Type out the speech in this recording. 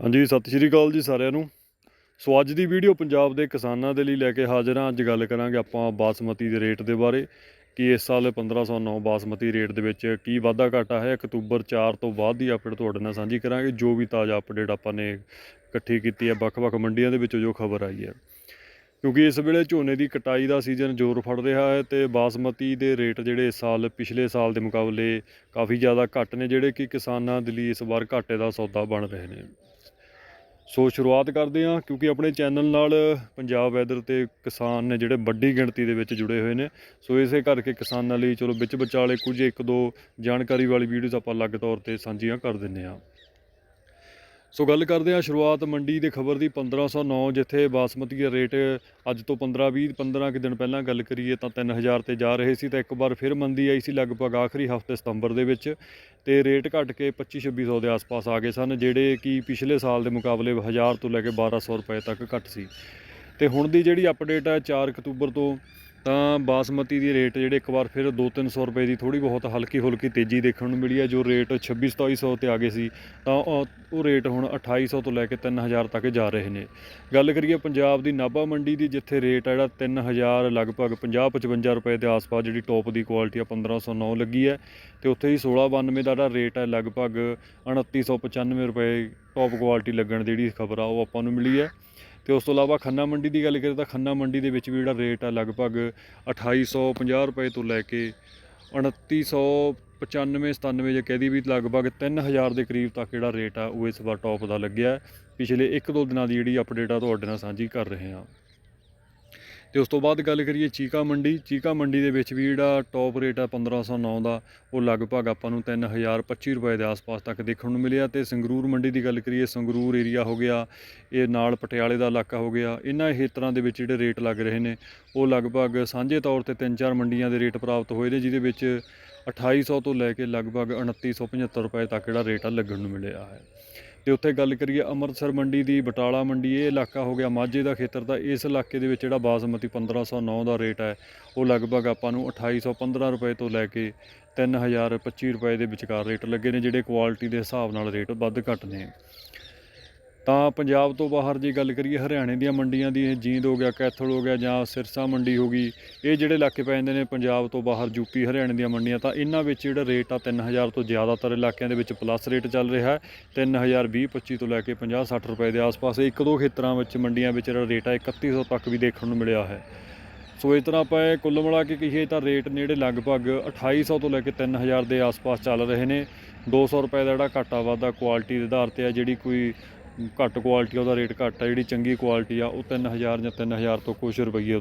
ਹਾਂਜੀ, ਸਤਿ ਸ਼੍ਰੀ ਅਕਾਲ ਜੀ ਸਾਰਿਆਂ ਨੂੰ। ਸੋ ਅੱਜ ਦੀ ਵੀਡੀਓ ਪੰਜਾਬ ਦੇ ਕਿਸਾਨਾਂ ਦੇ ਲਈ ਲੈ ਕੇ ਹਾਜ਼ਰ ਹਾਂ। ਅੱਜ ਗੱਲ ਕਰਾਂਗੇ ਆਪਾਂ ਬਾਸਮਤੀ ਦੇ ਰੇਟ ਦੇ ਬਾਰੇ, ਕਿ ਇਸ ਸਾਲ 1509 ਬਾਸਮਤੀ ਰੇਟ ਦੇ ਵਿੱਚ ਕੀ ਵਾਧਾ ਘਾਟਾ ਹੈ। ਅਕਤੂਬਰ 4 ਤੋਂ ਬਾਅਦ ਦੀ ਅਪਡੇਟ ਤੁਹਾਡੇ ਨਾਲ ਸਾਂਝੀ ਕਰਾਂਗੇ। ਜੋ ਵੀ ਤਾਜ਼ਾ ਅਪਡੇਟ ਆਪਾਂ ਨੇ ਇਕੱਠੀ ਕੀਤੀ ਹੈ, ਵੱਖ-ਵੱਖ ਮੰਡੀਆਂ ਦੇ ਵਿੱਚੋਂ ਜੋ ਖਬਰ ਆਈ ਹੈ। ਕਿਉਂਕਿ ਇਸ ਵੇਲੇ ਝੋਨੇ ਦੀ ਕਟਾਈ ਦਾ ਸੀਜ਼ਨ ਜ਼ੋਰ ਫੜ ਰਿਹਾ ਹੈ ਤੇ ਬਾਸਮਤੀ ਦੇ ਰੇਟ ਜਿਹੜੇ ਇਸ ਸਾਲ, ਪਿਛਲੇ ਸਾਲ ਦੇ ਮੁਕਾਬਲੇ ਕਾਫੀ ਜ਼ਿਆਦਾ ਘੱਟ ਨੇ, ਜਿਹੜੇ ਕਿ ਕਿਸਾਨਾਂ ਦੇ ਲਈ ਇਸ ਵਾਰ ਘਾਟੇ ਦਾ ਸੌਦਾ ਬਣ ਰਹੇ ਨੇ। ਸੋ ਸ਼ੁਰੂਆਤ ਕਰਦੇ ਹਾਂ, ਕਿਉਂਕਿ ਆਪਣੇ ਚੈਨਲ ਨਾਲ ਪੰਜਾਬ ਵੈਦਰ ਤੇ ਕਿਸਾਨ ਨੇ ਜਿਹੜੇ ਵੱਡੀ ਗਿਣਤੀ ਦੇ ਵਿੱਚ ਜੁੜੇ ਹੋਏ ਨੇ। ਸੋ ਇਸੇ ਕਰਕੇ ਕਿਸਾਨਾਂ ਲਈ ਚਲੋ ਵਿੱਚ ਵਿਚਾਲੇ ਕੁਝ ਇੱਕ ਦੋ ਜਾਣਕਾਰੀ ਵਾਲੀ ਵੀਡੀਓਜ਼ ਆਪਾਂ ਅਲੱਗ ਤੌਰ ਤੇ ਸਾਂਝੀਆਂ ਕਰ ਦਿੰਨੇ ਆ ਸੋ ਗੱਲ ਕਰਦੇ ਹਾਂ ਸ਼ੁਰੂਆਤ ਮੰਡੀ ਦੇ ਖਬਰ ਦੀ 1509 ਜਿੱਥੇ ਬਾਸਮਤੀ ਦਾ ਰੇਟ ਅੱਜ ਤੋਂ 15 20 15 ਕੁ ਦਿਨ ਪਹਿਲਾਂ ਗੱਲ ਕਰੀਏ ਤਾਂ 3000 ਤੇ ਜਾ ਰਹੇ ਸੀ ਤਾਂ ਇੱਕ ਵਾਰ ਫਿਰ ਮੰਦੀ ਆਈ ਸੀ ਲਗਭਗ ਆਖਰੀ ਹਫ਼ਤੇ ਸਤੰਬਰ ਦੇ ਵਿੱਚ ਤੇ ਰੇਟ ਘਟ ਕੇ 25 2600 ਦੇ ਆਸ-ਪਾਸ ਆ ਗਏ ਸਨ, ਜਿਹੜੇ ਕਿ ਪਿਛਲੇ ਸਾਲ ਦੇ ਮੁਕਾਬਲੇ 1000 ਤੋਂ ਲੈ ਕੇ 1200 ਰੁਪਏ ਤੱਕ ਘਟ ਸੀ। ਤੇ ਹੁਣ ਦੀ ਜਿਹੜੀ ਅਪਡੇਟ ਹੈ 4 ਅਕਤੂਬਰ ਤੋਂ ਤਾਂ ਬਾਸਮਤੀ ਦੀ ਰੇਟ ਜਿਹੜੇ ਇੱਕ ਵਾਰ ਫਿਰ 2-300 ਰੁਪਏ ਦੀ ਥੋੜੀ ਬਹੁਤ ਹਲਕੀ ਹੁਲਕੀ ਤੇਜ਼ੀ ਦੇਖਣ ਨੂੰ ਮਿਲੀ ਹੈ। ਜੋ ਰੇਟ 26-2700 ਤੇ ਆ ਗਏ ਸੀ, ਤਾਂ ਉਹ ਰੇਟ ਹੁਣ 2800 ਤੋਂ ਲੈ ਕੇ 3000 ਤੱਕ ਜਾ ਰਹੇ ਨੇ। ਗੱਲ ਕਰੀਏ ਪੰਜਾਬ ਦੀ ਨਾਭਾ ਮੰਡੀ ਦੀ, ਜਿੱਥੇ ਰੇਟ ਹੈ ਜਿਹੜਾ 3000 ਲਗਭਗ 50-55 ਰੁਪਏ ਦੇ ਆਸ-ਪਾਸ ਜਿਹੜੀ ਟੌਪ ਦੀ ਕੁਆਲਿਟੀ ਆ 1509 ਲੱਗੀ ਹੈ। ਤੇ ਉੱਥੇ ਹੀ 1692 ਦਾ ਜਿਹੜਾ ਰੇਟ ਹੈ ਲਗਭਗ 2995 ਰੁਪਏ ਟੌਪ ਕੁਆਲਿਟੀ ਲੱਗਣ ਦੀ ਜਿਹੜੀ ਖਬਰ ਆ, ਉਹ ਆਪਾਂ ਨੂੰ ਮਿਲੀ ਹੈ। ਤੇ ਉਸ ਤੋਂ ਇਲਾਵਾ ਖੰਨਾ ਮੰਡੀ ਦੀ ਗੱਲ ਕਰੀਏ ਤਾਂ ਖੰਨਾ ਮੰਡੀ ਦੇ ਵਿੱਚ ਵੀ ਜਿਹੜਾ ਰੇਟ ਆ ਲਗਭਗ 2850 ਰੁਪਏ ਤੋਂ ਲੈ ਕੇ 2995 97 ਜੇ ਕਹਦੀ ਵੀ ਲਗਭਗ 3000 ਦੇ ਕਰੀਬ ਤੱਕ ਜਿਹੜਾ ਰੇਟ ਆ ਉਹ ਇਸ ਵਾਰ ਟੌਪ ਦਾ ਲੱਗਿਆ। ਪਿਛਲੇ 1-2 ਦਿਨਾਂ ਦੀ ਜਿਹੜੀ ਅਪਡੇਟ ਆ ਤੁਹਾਡੇ ਨਾਲ ਸਾਂਝੀ ਕਰ ਰਹੇ ਹਾਂ। ਤੇ ਉਸ ਤੋਂ ਬਾਅਦ ਗੱਲ ਕਰੀਏ ਚੀਕਾ ਮੰਡੀ ਚੀਕਾ ਮੰਡੀ ਦੇ ਵਿੱਚ ਵੀ ਜਿਹੜਾ ਟੌਪ ਰੇਟ ਆ 1509 ਦਾ, ਉਹ ਲਗਭਗ ਆਪਾਂ ਨੂੰ 3025 ਰੁਪਏ ਦੇ ਆਸ-ਪਾਸ ਤੱਕ ਦੇਖਣ ਨੂੰ ਮਿਲਿਆ ਤੇ ਸੰਗਰੂਰ ਮੰਡੀ ਦੀ ਗੱਲ ਕਰੀਏ, ਸੰਗਰੂਰ ਏਰੀਆ ਹੋ ਗਿਆ, ਇਹ ਨਾਲ ਪਟਿਆਲੇ ਦਾ ਇਲਾਕਾ ਹੋ ਗਿਆ, ਇਹਨਾਂ ਖੇਤਰਾਂ ਦੇ ਵਿੱਚ ਜਿਹੜੇ ਰੇਟ ਲੱਗ ਰਹੇ ਨੇ, ਉਹ ਲਗਭਗ ਸਾਂਝੇ ਤੌਰ ਤੇ ਤਿੰਨ ਚਾਰ ਮੰਡੀਆਂ ਦੇ ਰੇਟ ਪ੍ਰਾਪਤ ਹੋਏ ਨੇ, ਜਿਹਦੇ ਵਿੱਚ 2800 ਤੋਂ ਲੈ ਕੇ ਲਗਭਗ 2975 ਰੁਪਏ ਤੱਕ ਜਿਹੜਾ ਰੇਟ ਆ ਲੱਗਣ ਨੂੰ ਮਿਲਿਆ ਹੈ। ਤੇ ਉੱਥੇ ਗੱਲ ਕਰੀਏ ਅੰਮ੍ਰਿਤਸਰ ਮੰਡੀ ਦੀ, ਬਟਾਲਾ ਮੰਡੀ, ਇਹ ਇਲਾਕਾ ਹੋ ਗਿਆ ਮਾਝੇ ਦਾ ਖੇਤਰ ਦਾ। ਇਸ ਇਲਾਕੇ ਦੇ ਵਿੱਚ ਜਿਹੜਾ ਬਾਸਮਤੀ 1509 ਦਾ ਰੇਟ ਹੈ, ਉਹ ਲਗਭਗ ਆਪਾਂ ਨੂੰ 2815 ਰੁਪਏ ਤੋਂ ਲੈ ਕੇ 3025 ਰੁਪਏ ਦੇ ਵਿਚਕਾਰ ਰੇਟ ਲੱਗੇ ਨੇ, ਜਿਹੜੇ ਕੁਆਲਿਟੀ ਦੇ ਹਿਸਾਬ ਨਾਲ ਰੇਟ ਵੱਧ ਘੱਟ ਨੇ। ਤਾਂ ਪੰਜਾਬ ਤੋਂ ਬਾਹਰ ਜੇ ਗੱਲ ਕਰੀਏ ਹਰਿਆਣੇ ਦੀਆਂ ਮੰਡੀਆਂ ਦੀ ਜੀਂਦ ਹੋ ਗਿਆ, ਕੈਥਲ ਹੋ ਗਿਆ ਜਾਂ ਸਿਰਸਾ ਮੰਡੀ ਹੋ ਗਈ, ਇਹ ਜਿਹੜੇ ਇਲਾਕੇ ਪੈ ਜਾਂਦੇ ਨੇ ਪੰਜਾਬ ਤੋਂ ਬਾਹਰ ਯੂਪੀ ਹਰਿਆਣੇ ਦੀਆਂ ਮੰਡੀਆਂ, ਤਾਂ ਇਹਨਾਂ ਵਿੱਚ ਜਿਹੜਾ ਰੇਟ ਆ 3000 ਤੋਂ ਜ਼ਿਆਦਾਤਰ ਇਲਾਕਿਆਂ ਦੇ ਵਿੱਚ ਪਲੱਸ ਰੇਟ ਚੱਲ ਰਿਹਾ ਹੈ। 3000 20 25 ਤੋਂ ਲੈ ਕੇ 50 60 ਰੁਪਏ ਦੇ ਆਸ-ਪਾਸ ਇੱਕ ਦੋ ਖੇਤਰਾਂ ਵਿੱਚ ਮੰਡੀਆਂ ਵਿੱਚ ਜਿਹੜਾ ਰੇਟ ਆ 3100 ਤੱਕ ਵੀ ਦੇਖਣ ਨੂੰ ਮਿਲਿਆ ਹੈ। ਸੋ ਇਸ ਤਰ੍ਹਾਂ ਆਪਾਂ ਇਹ ਕੁੱਲ ਮਿਲਾ ਕੇ ਕਹੀਏ ਤਾਂ ਰੇਟ ਨੇੜੇ ਲਗਭਗ 2800 ਤੋਂ ਲੈ ਕੇ 3000 ਦੇ ਆਸ-ਪਾਸ ਚੱਲ ਰਹੇ ਨੇ। 200 ਰੁਪਏ ਦਾ ਜਿਹੜਾ ਘਾਟਾ ਵਾਧਾ ਕੁਆਲਿਟੀ ਦੇ ਆਧਾਰ ਤੇ ਆ, ਜਿਹੜੀ ਕੋਈ ਘੱਟ ਕੁਆਲਿਟੀ ਉਹਦਾ ਰੇਟ ਘੱਟ ਆ, ਜਿਹੜੀ ਚੰਗੀ ਕੁਆਲਿਟੀ ਆ, ਉਹ 3000 ਜਾਂ 3000 ਤੋਂ ਕੁਛ ਰੁਪਈਏ